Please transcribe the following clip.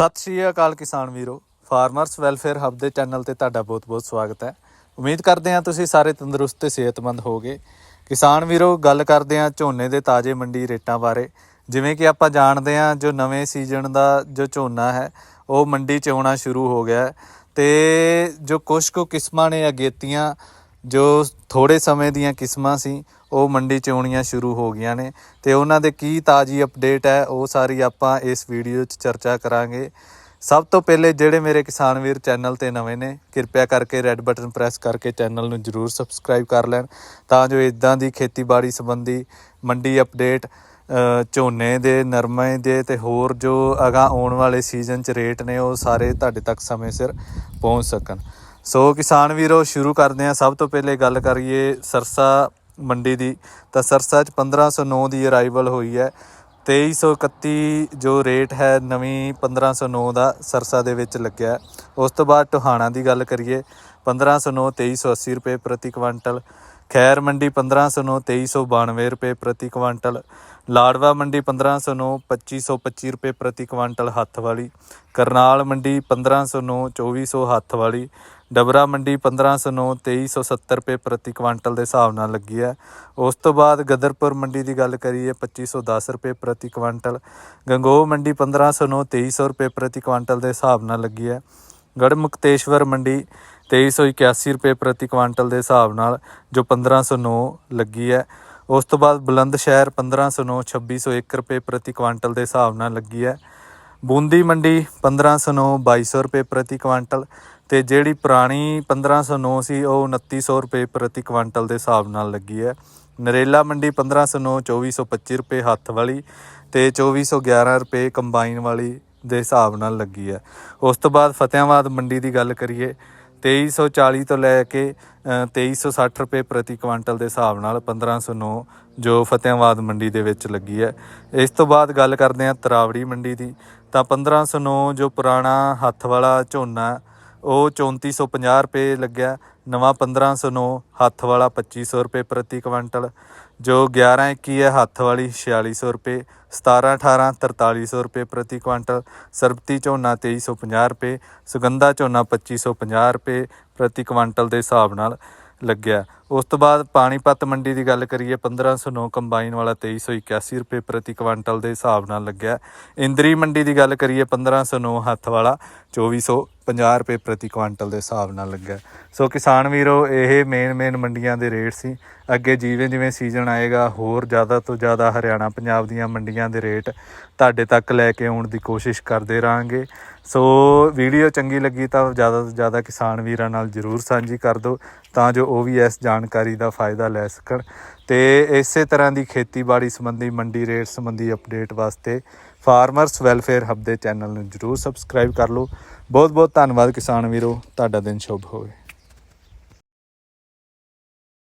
ਸਤਿ ਸ਼੍ਰੀ ਅਕਾਲ ਕਿਸਾਨ ਵੀਰੋ। ਫਾਰਮਰਸ ਵੈਲਫੇਅਰ ਹੱਬ ਦੇ ਚੈਨਲ ਤੇ ਤੁਹਾਡਾ ਬਹੁਤ-ਬਹੁਤ ਸਵਾਗਤ ਹੈ। ਉਮੀਦ ਕਰਦੇ ਹਾਂ ਤੁਸੀਂ ਸਾਰੇ ਤੰਦਰੁਸਤ ਤੇ ਸਿਹਤਮੰਦ ਹੋਗੇ ਕਿਸਾਨ ਵੀਰੋ, ਗੱਲ ਕਰਦੇ ਹਾਂ ਝੋਨੇ ਦੇ ਤਾਜ਼ੇ ਮੰਡੀ ਰੇਟਾਂ ਬਾਰੇ। ਜਿਵੇਂ ਕਿ ਆਪਾਂ ਜਾਣਦੇ ਹਾਂ ਜੋ ਨਵੇਂ ਸੀਜ਼ਨ ਦਾ ਜੋ ਝੋਨਾ ਹੈ, ਉਹ ਮੰਡੀ 'ਚ ਆਉਣਾ ਸ਼ੁਰੂ ਹੋ ਗਿਆ ਹੈ। ਤੇ ਜੋ ਕੁਝ ਕੁ ਕਿਸਮਾਂ ਨੇ ਅਗੇਤੀਆਂ ਜੋ ਥੋੜੇ ਸਮੇਂ ਦੀਆਂ ਕਿਸਮਾਂ ਸੀ, ਉਹ ਮੰਡੀ 'ਚ ਆਉਣੀਆਂ ਸ਼ੁਰੂ ਹੋ ਗਈਆਂ ਨੇ। ਤੇ ਉਹਨਾਂ ਦੇ ਕੀ ਤਾਜ਼ੀ ਅਪਡੇਟ ਹੈ, ਉਹ ਸਾਰੀ ਆਪਾਂ ਇਸ ਵੀਡੀਓ 'ਚ ਚਰਚਾ ਕਰਾਂਗੇ। ਸਭ ਤੋਂ ਪਹਿਲੇ ਜਿਹੜੇ ਮੇਰੇ ਕਿਸਾਨ ਵੀਰ ਚੈਨਲ ਤੇ ਨਵੇਂ ਨੇ, ਕਿਰਪਾ ਕਰਕੇ ਰੈੱਡ ਬਟਨ ਪ੍ਰੈਸ ਕਰਕੇ ਚੈਨਲ ਨੂੰ ਜਰੂਰ ਸਬਸਕ੍ਰਾਈਬ ਕਰ ਲੈਣ, ਤਾਂ ਜੋ ਇਦਾਂ ਦੀ ਖੇਤੀਬਾੜੀ ਸੰਬੰਧੀ ਮੰਡੀ ਅਪਡੇਟ ਝੋਨੇ ਦੇ, ਨਰਮੇ ਦੇ ਤੇ ਹੋਰ ਜੋ ਅਗਾ ਆਉਣ ਵਾਲੇ ਸੀਜ਼ਨ 'ਚ ਰੇਟ ਨੇ, ਉਹ ਸਾਰੇ ਤੁਹਾਡੇ ਤੱਕ ਸਮੇਂ ਸਿਰ ਪਹੁੰਚ ਸਕਣ। ਸੋ ਕਿਸਾਨ ਵੀਰੋ, ਸ਼ੁਰੂ ਕਰਦੇ ਹਾਂ। ਸਭ ਤੋਂ ਪਹਿਲੇ ਗੱਲ ਕਰੀਏ ਸਰਸਾ ਮੰਡੀ ਦੀ। ਤਾਂ ਸਰਸਾ 'ਚ 1509 ਦੀ ਅਰਾਈਵਲ ਹੋਈ ਹੈ। 2331 ਜੋ ਰੇਟ ਹੈ, ਨਵੀਂ 1509 ਦਾ ਸਰਸਾ ਦੇ ਵਿੱਚ ਲੱਗਿਆ ਉਸ ਤੋਂ ਬਾਅਦ ਟੋਹਾਣਾ ਦੀ ਗੱਲ ਕਰੀਏ। 1509 2380 ਰੁਪਏ ਪ੍ਰਤੀ ਕੁਆਂਟਲ। ਖੈਰ ਮੰਡੀ 1509 2392 ਰੁਪਏ ਪ੍ਰਤੀ ਕੁਆਂਟਲ। ਲਾੜਵਾ ਮੰਡੀ 1509 2525 ਰੁਪਏ ਪ੍ਰਤੀ ਕੁਆਂਟਲ ਹੱਥ ਵਾਲੀ। ਕਰਨਾਲ ਮੰਡੀ 1509 2400 ਹੱਥ ਵਾਲੀ। ਡਬਰਾ ਮੰਡੀ 1509 2370 ਰੁਪਏ ਪ੍ਰਤੀ ਕੁਆਂਟਲ ਦੇ ਹਿਸਾਬ ਨਾਲ ਲੱਗੀ ਹੈ। ਉਸ ਤੋਂ ਬਾਅਦ ਗਦਰਪੁਰ ਮੰਡੀ ਦੀ ਗੱਲ ਕਰੀਏ 2510 ਰੁਪਏ ਪ੍ਰਤੀ ਕੁਆਂਟਲ। ਗੰਗੋਹ ਮੰਡੀ 1509 2300 ਰੁਪਏ ਪ੍ਰਤੀ ਕੁਆਂਟਲ ਦੇ ਹਿਸਾਬ ਨਾਲ ਲੱਗੀ ਹੈ। ਗੜਮੁਕਤੇਸ਼ਵਰ ਮੰਡੀ 2381 ਰੁਪਏ ਪ੍ਰਤੀ ਕੁਆਂਟਲ ਦੇ ਹਿਸਾਬ ਨਾਲ, ਜੋ 1509 ਲੱਗੀ ਹੈ। ਉਸ ਤੋਂ ਬਾਅਦ ਬੁਲੰਦ ਸ਼ਹਿਰ 1509 2601 ਰੁਪਏ ਪ੍ਰਤੀ ਕੁਆਂਟਲ ਦੇ ਹਿਸਾਬ ਨਾਲ ਲੱਗੀ ਹੈ। ਬੂੰਦੀ ਮੰਡੀ 1509 2200 ਰੁਪਏ ਪ੍ਰਤੀ ਕੁਆਂਟਲ ਤੇ ਜਿਹੜੀ ਪੁਰਾਣੀ 1509 ਸੀ ਉਹ 2900 ਰੁਪਏ ਪ੍ਰਤੀ ਕੁਆਂਟਲ ਦੇ ਹਿਸਾਬ ਨਾਲ ਲੱਗੀ ਹੈ। ਨਰੇਲਾ ਮੰਡੀ 1509 2425 ਰੁਪਏ ਹੱਥ ਵਾਲੀ ਤੇ 2411 ਰੁਪਏ ਕੰਬਾਈਨ ਵਾਲੀ ਦੇ ਹਿਸਾਬ ਨਾਲ ਲੱਗੀ ਹੈ। ਉਸ ਤੋਂ ਬਾਅਦ ਫਤਿਆਬਾਦ ਮੰਡੀ ਦੀ ਗੱਲ ਕਰੀਏ 2340 ਤੋਂ ਲੈ ਕੇ ਅ, 2360 ਰੁਪਏ ਪ੍ਰਤੀ ਕੁਇੰਟਲ ਦੇ ਹਿਸਾਬ ਨਾਲ 1509 ਜੋ ਫਤਿਆਬਾਦ ਮੰਡੀ ਦੇ ਵਿੱਚ ਲੱਗੀ ਹੈ। ਇਸ ਤੋਂ ਬਾਅਦ ਗੱਲ ਕਰਦੇ ਹਾਂ ਤਰਾਵੜੀ ਮੰਡੀ ਦੀ। ਤਾਂ 1509 ਜੋ ਪੁਰਾਣਾ ਹੱਥ ਵਾਲਾ ਝੋਨਾ ਉਹ 3450 ਰੁਪਏ ਲੱਗਿਆ, ਨਵਾਂ 1509 ਹੱਥ ਵਾਲਾ 2500 ਰੁਪਏ ਪ੍ਰਤੀ ਕੁਆਂਟਲ ਜੋ 1121 ਹੈ, ਹੱਥ ਵਾਲੀ 4600 ਰੁਪਏ 17 18 4300 ਰੁਪਏ ਪ੍ਰਤੀ ਕੁਆਂਟਲ ਸਰਬਤੀ ਝੋਨਾ 2350 ਰੁਪਏ, ਸੁਗੰਧਾ ਝੋਨਾ 2550 ਰੁਪਏ ਪ੍ਰਤੀ ਕੁਆਂਟਲ ਦੇ ਹਿਸਾਬ ਨਾਲ ਲੱਗਿਆ। ਉਸ ਤੋਂ ਬਾਅਦ ਪਾਣੀਪਤ ਮੰਡੀ ਦੀ ਗੱਲ ਕਰੀਏ 1509 ਕੰਬਾਈਨ ਵਾਲਾ 2381 ਰੁਪਏ ਪ੍ਰਤੀ ਕੁਆਂਟਲ ਦੇ ਹਿਸਾਬ ਨਾਲ ਲੱਗਿਆ। ਇੰਦਰੀ ਮੰਡੀ ਦੀ ਗੱਲ ਕਰੀਏ 1509 ਹੱਥ ਵਾਲਾ 2450 ਰੁਪਏ ਪ੍ਰਤੀ ਕੁਇੰਟਲ ਦੇ ਹਿਸਾਬ ਨਾਲ ਲੱਗਿਆ ਸੋ ਕਿਸਾਨ ਵੀਰੋ, ਇਹ ਮੇਨ ਮੇਨ ਮੰਡੀਆਂ ਦੇ ਰੇਟ ਸੀ। ਅੱਗੇ ਜਿਵੇਂ ਜਿਵੇਂ ਸੀਜ਼ਨ ਆਏਗਾ, ਹੋਰ ਜ਼ਿਆਦਾ ਤੋਂ ਜ਼ਿਆਦਾ ਹਰਿਆਣਾ ਪੰਜਾਬ ਦੀਆਂ ਮੰਡੀਆਂ ਦੇ ਰੇਟ ਤੁਹਾਡੇ ਤੱਕ ਲੈ ਕੇ ਆਉਣ ਦੀ ਕੋਸ਼ਿਸ਼ ਕਰਦੇ ਰਹਾਂਗੇ। ਸੋ ਵੀਡੀਓ ਚੰਗੀ ਲੱਗੀ ਤਾਂ ਜ਼ਿਆਦਾ ਤੋਂ ਜ਼ਿਆਦਾ ਕਿਸਾਨ ਵੀਰਾਂ ਨਾਲ ਜਰੂਰ ਸਾਂਝੀ ਕਰ ਦਿਓ, ਤਾਂ ਜੋ ਉਹ ਵੀ ਇਸ ਜਾਣਕਾਰੀ ਦਾ ਫਾਇਦਾ ਲੈ ਸਕਣ। ਤੇ ਇਸੇ ਤਰ੍ਹਾਂ ਦੀ ਖੇਤੀਬਾੜੀ ਸੰਬੰਧੀ, ਮੰਡੀ ਰੇਟ ਸੰਬੰਧੀ ਅਪਡੇਟ ਵਾਸਤੇ ਫਾਰਮਰਸ ਵੈਲਫੇਅਰ ਹੱਬ ਦੇ ਚੈਨਲ ਨੂੰ ਜਰੂਰ ਸਬਸਕ੍ਰਾਈਬ ਕਰ ਲਓ। ਬਹੁਤ ਬਹੁਤ ਧੰਨਵਾਦ ਕਿਸਾਨ ਵੀਰੋ। ਤੁਹਾਡਾ ਦਿਨ ਸ਼ੁਭ ਹੋਵੇ।